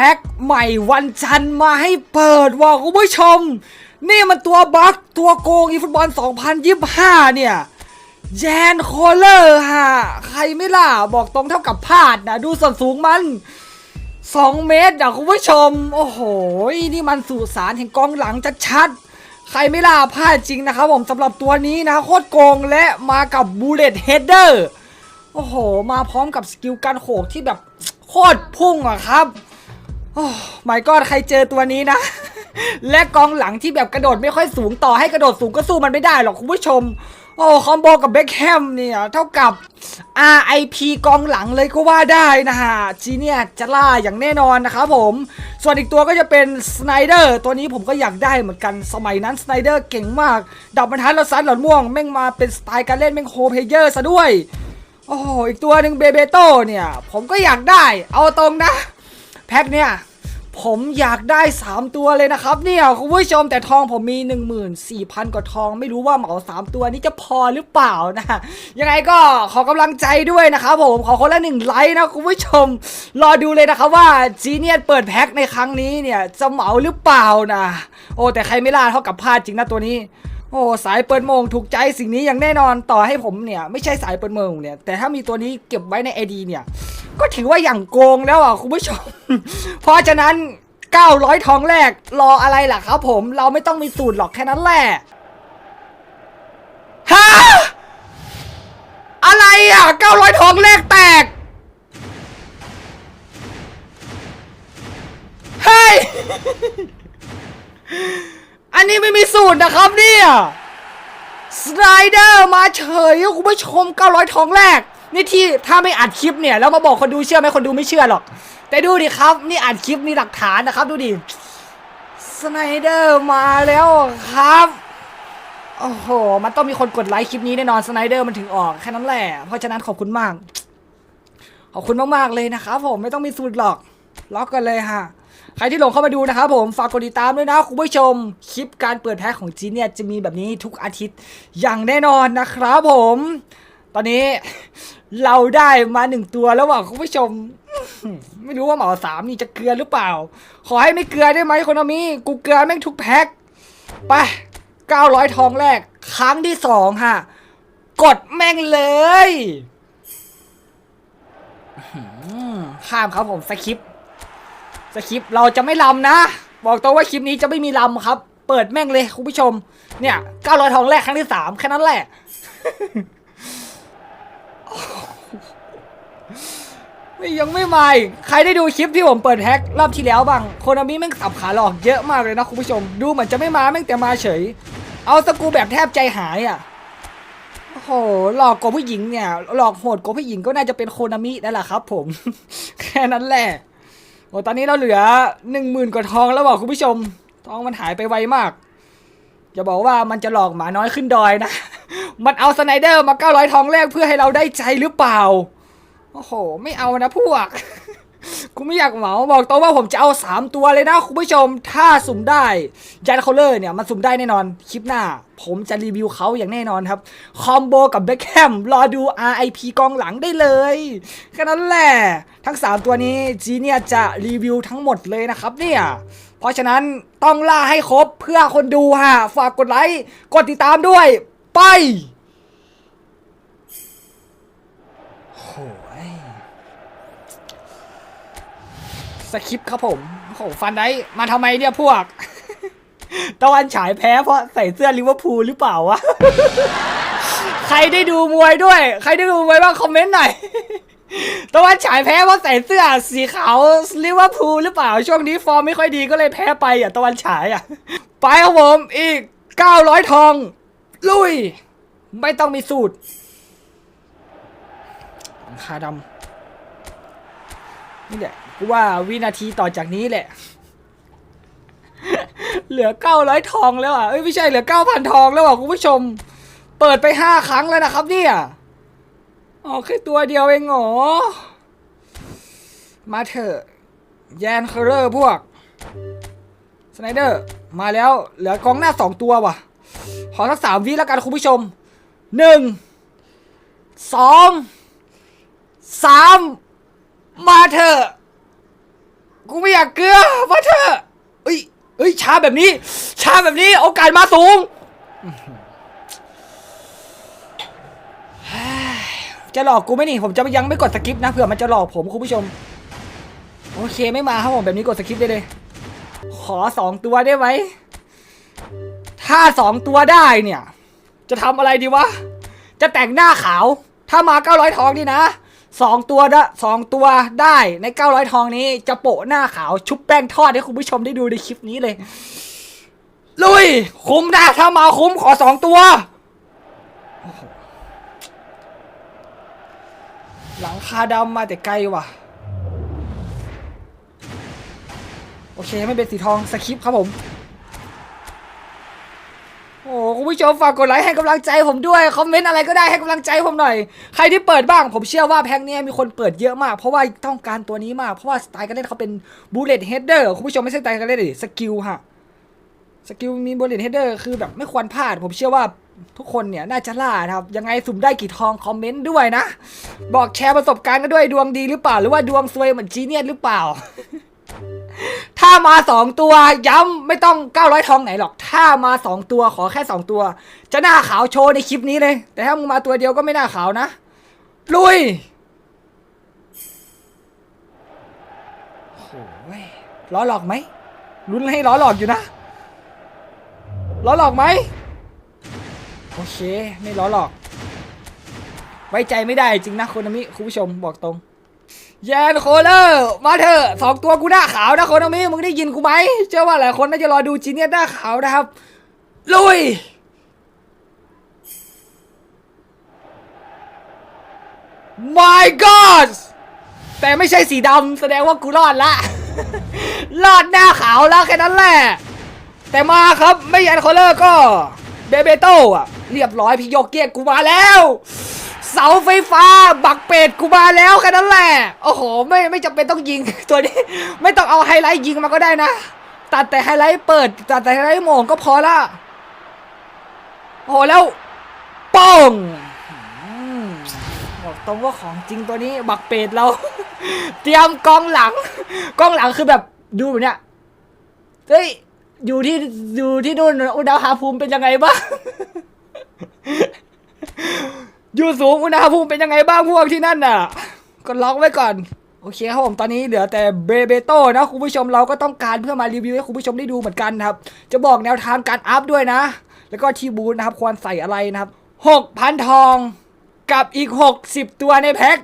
พ็คใหม่วันจันทร์มาให้เปิดว่ะคุณผู้ชม นี่มันตัวบั๊กตัวโกงอีฟุตบอล 2025 เนี่ยแยนโคลเลอร์ฮะ ใครไม่ล่ะ บอกตรงเท่ากับพลาดนะ ดูส่วนสูงมัน 2 เมตรอะคุณผู้ชม โอ้โห นี่มันสู่สารแห่งกองหลังชัดๆใครไม่ล่ะพลาดจริงนะครับผมสำหรับตัวนี้นะ โคตรโกงและมากับบูเลตเฮดเดอร์โอ้โห มาพร้อมกับสกิลการโขกที่แบบโคตรพุ่งอะครับ โอ้ไม่ก็ใครเจอตัวนี้นะ และกองหลังที่แบบกระโดดไม่ค่อยสูงต่อให้กระโดดสูงก็สู้มันไม่ได้หรอกคุณผู้ชม โอ้คอมโบกับเบคแฮมเนี่ยเท่ากับ RIP กองหลังเลยก็ว่าได้นะฮะจีเนียจะล่าอย่างแน่นอนนะครับผม ส่วนอีกตัวก็จะเป็นสไนเดอร์ตัวนี้ผมก็อยากได้เหมือนกันสมัยนั้นสไนเดอร์เก่งมาก ดับบรรทัดแล้วซัดหลอดม่วงแม่งมาเป็นสไตล์การเล่นแม่งโฮเพเยอร์ซะด้วย โอ้อีกตัวหนึ่งเบเบโตเนี่ย ผมก็อยากได้ เอาตรงนะ แพ็คเนี่ยผมอยากได้ 3 ตัวเลยนะครับเนี่ยคุณผู้ชมแต่ทองผมมี 14,000 กว่าทอง ไม่รู้ว่าเหมา 3 ตัวนี้จะพอหรือเปล่านะยังไงก็ขอกำลังใจด้วยนะครับผมขอคนละหนึ่งไลค์นะคุณผู้ชม รอดูเลยนะครับว่าจีเนียเปิดแพ็คในครั้งนี้เนี่ยจะเหมาหรือเปล่านะโอ้แต่ใครไม่ล่าเท่ากับพลาดจริงนะตัวนี้โอ้สายเปิดโมงถูกใจสิ่งนี้อย่างแน่นอนต่อให้ผมเนี่ย ไม่ใช่สายเปิดโมงเนี่ยแต่ถ้ามีตัวนี้เก็บไว้ในไอดีเนี่ย ก็ถือว่าอย่างโกงแล้วอะคุณผู้ชม เพราะฉะนั้น 900 ทองแรกรออะไรล่ะครับผม เราไม่ต้องมีสูตรหรอกแค่นั้นแหละฮะอะไรอะ 900 ทองแรกแตกเฮ้ยอันนี้ไม่มีสูตรนะครับเนี่ยสไลเดอร์มาเฉยคุณผู้ชม 900 ทองแรก นี่ที่ถ้าไม่อัดคลิปเนี่ยแล้วมาบอกคนดูเชื่อไหมคนดูไม่เชื่อหรอก แต่ดูดิครับ นี่อัดคลิปมีหลักฐานนะครับ ดูดิสไนเดอร์มาแล้วครับโอ้โห มันต้องมีคนกดไลค์คลิปนี้แน่นอนสไนเดอร์มันถึงออกแค่นั้นแหละ เพราะฉะนั้นขอบคุณมาก ขอบคุณมากๆเลยนะครับผมไม่ต้องมีสูตรหรอก ล็อกกันเลยฮะ ใครที่หลงเข้ามาดูนะครับผมฝากกดติดตามด้วยนะคุณผู้ชม คลิปการเปิดแพ็คของจีเนี่ยจะมีแบบนี้ทุกอาทิตย์อย่างแน่นอนนะครับผม ตอนนี้ เราได้มาหนึ่งตัวแล้วว่ะคุณผู้ชม ไม่รู้ว่าเหมาสามนี่จะเกลือหรือเปล่า ขอให้ไม่เกลือได้ไหมคนอมีกูเกลือแม่งทุกแพ็คไป900ทองแรก ครั้งที่สองฮะ กดแม่งเลยห้ามครับผมสคริปสคริปเราจะไม่ลำนะ บอกตรงว่าคลิปนี้จะไม่มีลำครับ เปิดแม่งเลยคุณผู้ชม เนี่ย900ทองแรกครั้งที่สามแค่นั้นแหละ ไม่ ยังไม่มาอีกใครได้ดูคลิปที่ผมเปิดแฮกรอบที่แล้วบ้างโคนามิแม่งสับขาหลอกเยอะมากเลยนะคุณผู้ชม ดูเหมือนจะไม่มาแม่งแต่มาเฉย เอาสกูแบบแทบใจหายอะโอ้โหหลอกกว่าผู้หญิงเนี่ย หลอกโหดกว่าผู้หญิงก็น่าจะเป็นโคนามินั่นแหละครับ ผม แค่นั้นแหละโอ้ตอนนี้เราเหลือหนึ่งหมื่นกว่าทองแล้วบอกคุณผู้ชม ทองมันหายไปไวมากจะบอกว่ามันจะหลอกหมาน้อยขึ้นดอยนะ มันเอาสไนเดอร์มา900ทองแรกเพื่อให้เราได้ใจหรือเปล่า โอ้โห ไม่เอานะพวก กูไม่อยากเหมาบอกตรงว่าผมจะเอา 3 ตัวเลยนะคุณผู้ชม ถ้าสุ่มได้ยันเคาเลอร์เนี่ยมันสุ่มได้แน่นอน คลิปหน้า ผมจะรีวิวเขาอย่างแน่นอนครับ คอมโบกับเบคแฮมรอดู RIP กองหลังได้เลยแค่นั้นแหละ ทั้ง 3 ตัวนี้จีเนี่ยจะรีวิวทั้งหมดเลยนะครับเนี่ยเพราะฉะนั้นต้องล่าให้ครบเพื่อคนดูฮะฝากกดไลค์กดติดตามด้วย ไป โอ้ย สคริปครับผมโอ้โหฟันได้มาทำไมเนี่ยพวก ตะวันฉายแพ้เพราะใส่เสื้อลิเวอร์พูลหรือเปล่าวะ ใครได้ดูมวยด้วย ใครได้ดูมวยบ้างคอมเมนต์หน่อยตะวันฉายแพ้เพราะใส่เสื้อสีขาวลิเวอร์พูลหรือเปล่า ช่วงนี้ฟอร์มไม่ค่อยดีก็เลยแพ้ไปอะตะวันฉายอะ ไปครับผมอีก 900 ทอง ลุย ไม่ต้องมีสูตรคาดำนี่แหละ กูว่าวินาทีต่อจากนี้แหละ เหลือ900ทองแล้วอะเอ้ยไม่ใช่เหลือ9,000ทองแล้วอะคุณผู้ชม เปิดไป5ครั้งแล้วนะครับ เนี่ยอ๋อแค่ตัวเดียวเองเหรอมาเถอะแยนเคอร์เลอร์พวกสไนเดอร์มาแล้ว เหลือกองหน้า2ตัวว่ะ ขอสักสามวิแล้วกันคุณผู้ชมหนึ่งสองสามมาเถอะ กูไม่อยากเกลือมาเถอะเอ้ยเอ้ยช้าแบบนี้ ช้าแบบนี้ โอกาสมาสูง จะหลอกกูไหมนี่ ผมจะยังไม่กดสกิปนะเผื่อมันจะหลอกผมคุณผู้ชม โอเคไม่มาครับผมแบบนี้กดสกิปได้เลย ขอสองตัวได้ไหม ถ้าสองตัวได้เนี่ย จะทำอะไรดีวะ จะแต่งหน้าขาว ถ้ามา900ทองนี่นะ สองตัวละสองตัวได้ใน 900 ทองนี้ จะโปะหน้าขาวชุบแป้งทอดให้คุณผู้ชมได้ดูในคลิปนี้เลย ลุย คุ้มนะถ้ามาคุ้มขอสองตัว หลังคาดำมาแต่ไกลว่ะ โอเคไม่เป็นสีทองสคริปครับผม คุณผู้ชมฝากกดไลค์ให้กำลังใจผมด้วยคอมเมนต์อะไรก็ได้ให้กำลังใจผมหน่อย ใครที่เปิดบ้างผมเชื่อว่าแพ็กเนี้ยมีคนเปิดเยอะมาก เพราะว่าต้องการตัวนี้มาก เพราะว่าสไตล์การเล่นเขาเป็นบูเลตเฮดเดอร์คุณผู้ชมไม่ใช่สไตล์การเล่นดิสกิลฮะสกิลมีบูเลตเฮดเดอร์คือแบบไม่ควรพลาด ผมเชื่อว่าทุกคนเนี่ยน่าจะล่านะครับ ยังไงสุ่มได้กี่ทองคอมเมนต์ด้วยนะ บอกแชร์ประสบการณ์กันด้วยดวงดีหรือเปล่าหรือว่าดวงซวยเหมือนจีเนียสหรือเปล่า ถ้ามาสองตัวย้ำไม่ต้อง900ทองไหนหรอก ถ้ามาสองตัวขอแค่สองตัว จะหน้าขาวโชว์ในคลิปนี้เลย แต่ถ้ามึงมาตัวเดียวก็ไม่หน้าขาวนะ ลุยโอ้ยล้อหลอกไหมลุ้นให้ล้อหลอกอยู่นะล้อหลอกไหมโอเค ไม่ล้อหลอก ไว้ใจไม่ได้จริงนะคนนี้คุณผู้ชมบอกตรง แยนโคเลอร์มาเถอะสองตัวกูหน้าขาวนะคนามิมึงได้ยินกูไหมเชื่อว่าหลายคนน่าจะรอดูจีเนียสหน้าขาวนะครับ ลุย my god แต่ไม่ใช่สีดำแสดงว่ากูรอดละ รอดหน้าขาวแล้วแค่นั้นแหละ แต่มาครับไม่ยันโคเลอร์ก็เบเบโต้อะเรียบร้อยพี่โยเกียกูมาแล้ว เสาไฟฟ้า บักเป็ดกูมาแล้วแค่นั้นแหละ โอ้โห ไม่ไม่จำเป็นต้องยิง ตัวนี้ไม่ต้องเอาไฮไลท์ยิงมาก็ได้นะ ตัดแต่ไฮไลท์เปิด ตัดแต่ไฮไลท์โหมงก็พอละโอ้โหแล้วป้องบอกตรงว่าของจริงตัวนี้ บักเป็ดเรา เตรียมกองหลัง กองหลังคือแบบดูแบบเนี้ยเฮ้ยอยู่ที่อยู่ที่นู่นอุณหภูมิเป็นยังไงบ้าง อยู่สูงอุณหภูมิเป็นยังไงบ้างพวกที่นั่นน่ะ ก็ล็อกไว้ก่อน โอเคครับผมตอนนี้เหลือแต่เบเบโต้นะคุณผู้ชมเราก็ต้องการเพื่อมารีวิวให้คุณผู้ชมได้ดูเหมือนกันครับ จะบอกแนวทางการอัพด้วยนะ แล้วก็ทีบูนะครับควรใส่อะไรนะครับหกพันทองกับอีกหกสิบตัวในแพ็ค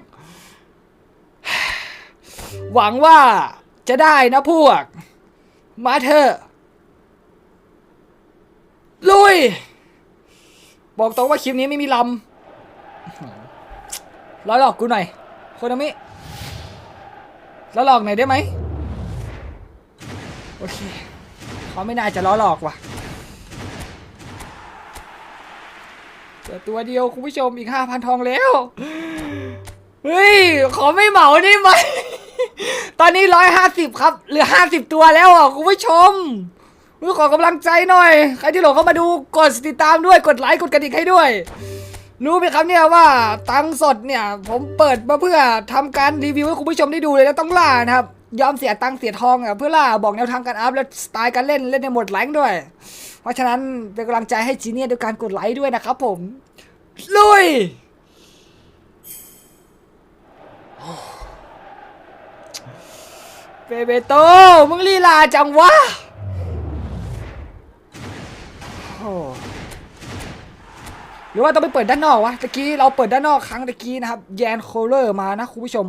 หวังว่าจะได้นะพวก มาเถอะลุย บอกตรงว่าคลิปนี้ไม่มีลำ ล้อหลอกกูหน่อยโคนามิล้อหลอกหน่อยได้ไหมโอเคเขาไม่น่าจะล้อหลอกว่ะเจอตัวเดียวคุณผู้ชมอีกห้าพันทองแล้ว เฮ้ย ขอไม่เหมาได้ไหม ตอนนี้ร้อยห้าสิบครับ เหลือห้าสิบตัวแล้วอะคุณผู้ชมเฮ้ขอกำลังใจหน่อย ใครที่หลงเข้ามาดูกดติดตามด้วยกดไลค์กดกระดิ่งให้ด้วย รู้ไหมครับเนี่ยว่าตังสดเนี่ย ผมเปิดมาเพื่อทำการรีวิวให้คุณผู้ชมได้ดูเลยแล้วต้องล่านะครับ ยอมเสียตังเสียทองอะเพื่อล่าบอกแนวทางการอัพและสไตล์การเล่นเล่นในโหมดแรงด้วย เพราะฉะนั้นเป็นกำลังใจให้จีเนียด้วยการกดไลค์ด้วยนะครับผม ลุยเบเบโตมึงลีลาจังวะ รือว่าต้องไปเปิดด้านนอกวะตะกี้เราเปิดด้านนอกครั้งตะกี้นะครับแยนโคลเลอร์มานะคุณผู้ชม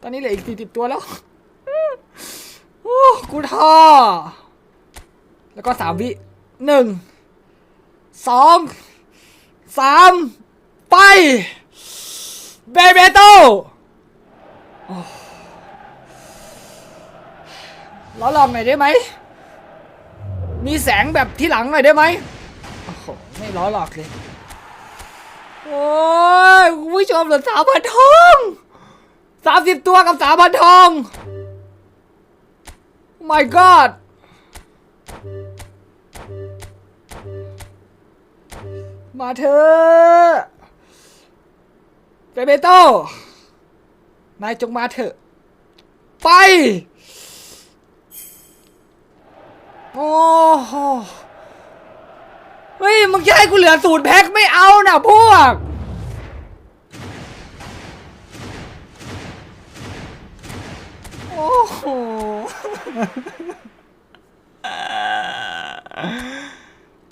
ตอนนี้เหลืออีกสี่สิบตัวแล้วโอ้กูท่อแล้วก็สามวิหนึ่งสองสามไปเบเบโตล้อลองหน่อยได้ไหม มีแสงแบบที่หลังหน่อยได้ไหมโอ้โห ไม่ล้อหลอกเลย โอ้ยคุณผู้ชมเหลือสามพันทองสามสิบตัวกับสามพันทอง my god มาเถอะเปเปโต้นายจงมาเถอะ ไป โอ้โห ฮ้ยมึงจะให้กูเหลือสูตรแพ็คไม่เอานะพวก โอ้โห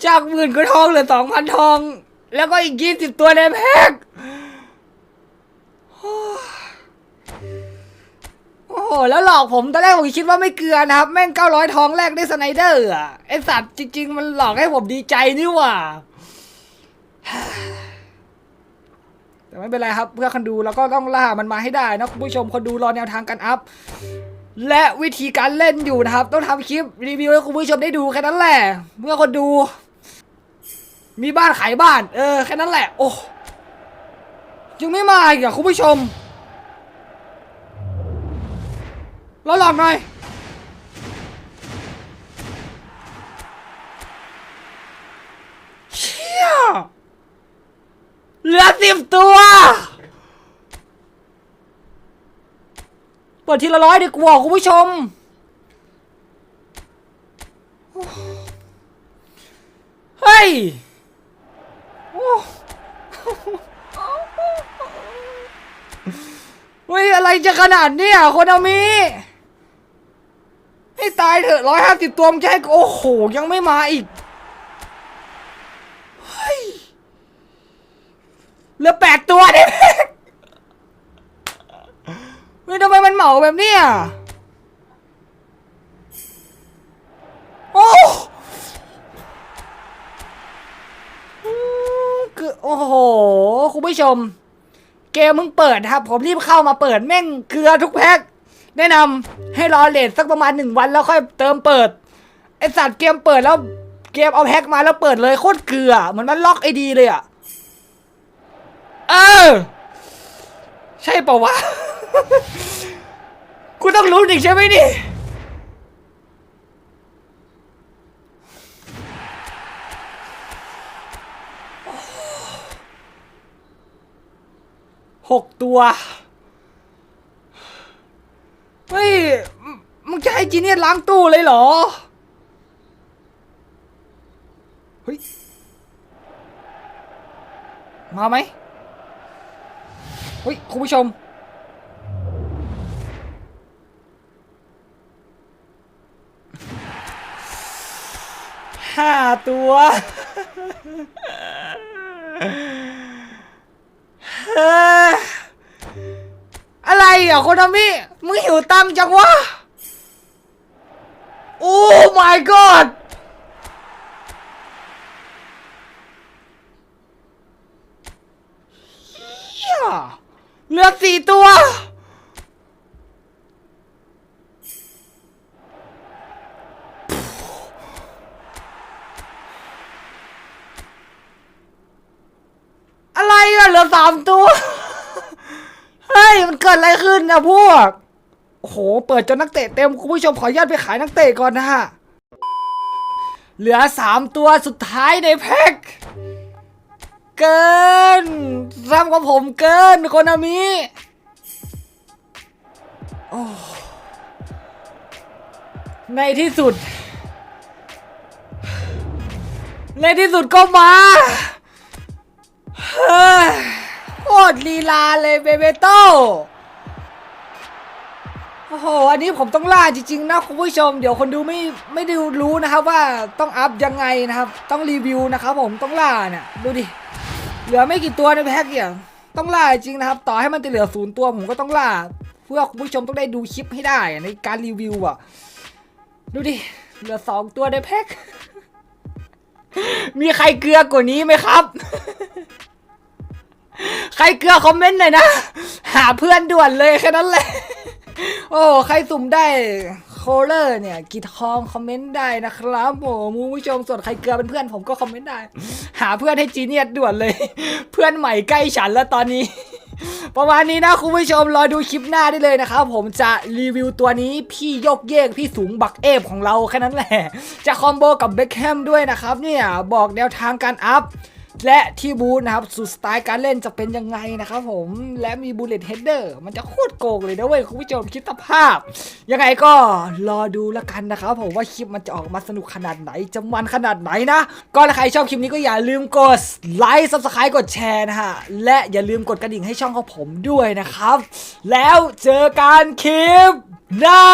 จากหมื่นก็ทองเหลือสองพันทอง แล้วก็อีกยี่สิบตัวในแพ็ค โอ้โหแล้วหลอกผมตอนแรกผมคิดว่าไม่เกลือนะครับ แม่งเก้าร้อยทองแรกได้สไนเดอร์อะไอสัตว์จริง ๆ มันหลอกให้ผมดีใจนี่หว่า แต่ไม่เป็นไรครับ เพื่อคนดูเราก็ต้องล่ามันมาให้ได้นะคุณผู้ชมคนดูรอแนวทางการอัพ และวิธีการเล่นอยู่นะครับ ต้องทำคลิปรีวิวให้คุณผู้ชมได้ดูแค่นั้นแหละเมื่อคนดู มีบ้านขายบ้าน เออแค่นั้นแหละ โอ้ยังไม่มาอีกอะคุณผู้ชม รอหลอกหน่อยเชี่ยเหลือสิบตัวเปิดทีละร้อยดีกว่าคุณผู้ชม เฮ้ยโอ้เฮ้ย อะไรจะขนาดเนี้ยคนเอามี ให้ตายเถอะร้อยห้าสิบตัวมันจะให้โอ้โห ยังไม่มาอีกเหลือแปดตัวเนี่ยเฮ้ยทำไมมันเหมาแบบเนี้ยโอ้อืมคือโอ้โห คุณผู้ชม เกมมึงเปิดครับ ผมรีบเข้ามาเปิดแม่งเกลือทุกแพ็ค แนะนำให้รอเลทสักประมาณหนึ่งวันแล้วค่อยเติมเปิด ไอสัตว์เกมเปิดแล้วเกมเอาแพ็คมาแล้วเปิดเลยโคตรเกลือเหมือนมันล็อกไอดีเลยอะ เออ ใช่ปล่าวะ กูต้องรู้อีกใช่ไหมนี่ หกตัว เฮ้ย มึงจะให้จีเนียสล้างตู้เลยเหรอ เฮ้ย มาไหมเฮ้ย คุณผู้ชม ห้าตัวเฮ้ ไรอะโคนามิมึงหิวตังจังวะ โอ้ my god เหี้ยเหลือสี่ตัว อะไรอะเหลือสามตัว เฮ้ย มันเกิดอะไรขึ้ นะพวกโอ้โห เปิดจนนักเตะเต็มคุณผู้ชมขออนุญาตไปขายนักเตะก่อนนะฮะ เหลือสามตัวสุดท้ายในแพ็ค เกินทำกับผมเกินโคนามิโอ้ในที่สุด ในที่สุดก็มาโคตรลีลาเลยเบเบโต้ โอ้โห อันนี้ผมต้องล่าจริงๆนะคุณผู้ชม เดี๋ยวคนดูไม่ไม่ได้รู้นะครับว่าต้องอัพยังไงนะครับ ต้องรีวิวนะครับผมต้องล่าเนี่ยดูดิ เหลือไม่กี่ตัวในแพ็คเนี่ยต้องล่าจริงนะครับ ต่อให้มันจะเหลือศูนย์ตัวผมก็ต้องล่า เพื่อคุณผู้ชมต้องได้ดูคลิปให้ได้ในการรีวิวอะ ดูดิ เหลือสองตัวในแพ็คมีใครเกลือกว่านี้ไหมครับ ใครเกลือคอมเมนต์หน่อยนะ หาเพื่อนด่วนเลยแค่นั้นแหละ โอ้ใครสุ่มได้โคเลอร์เนี่ยกีทองคอมเมนต์ได้นะครับโอ้มูผู้ชมส่วนใครเกลือเป็นเพื่อนผมก็คอมเมนต์ได้ หาเพื่อนให้จีเนียสด่วนเลย เพื่อนใหม่ใกล้ฉันแล้วตอนนี้ ประมาณนี้นะคุณผู้ชมรอดูคลิปหน้าได้เลยนะครับผมจะรีวิวตัวนี้พี่ยกเยกพี่สูงบักเอฟของเราแค่นั้นแหละ จะคอมโบกับเบคแฮมด้วยนะครับเนี่ยบอกแนวทางการอัพ และที่บูธนะครับสูตรสไตล์การเล่นจะเป็นยังไงนะครับผมและมีบูเลตเฮดเดอร์มันจะโคตรโกงเลยนะเว้ยคุณผู้ชมคิดภาพ ยังไงก็รอดูแล้วกันนะครับผมว่าคลิปมันจะออกมาสนุกขนาดไหนจะมันขนาดไหนนะ ก็ถ้าใครชอบคลิปนี้ก็อย่าลืมกดไลค์ซับสไครต์กดแชร์นะฮะและอย่าลืมกดกระดิ่งให้ช่องของผมด้วยนะครับ แล้วเจอกันคลิปหน้า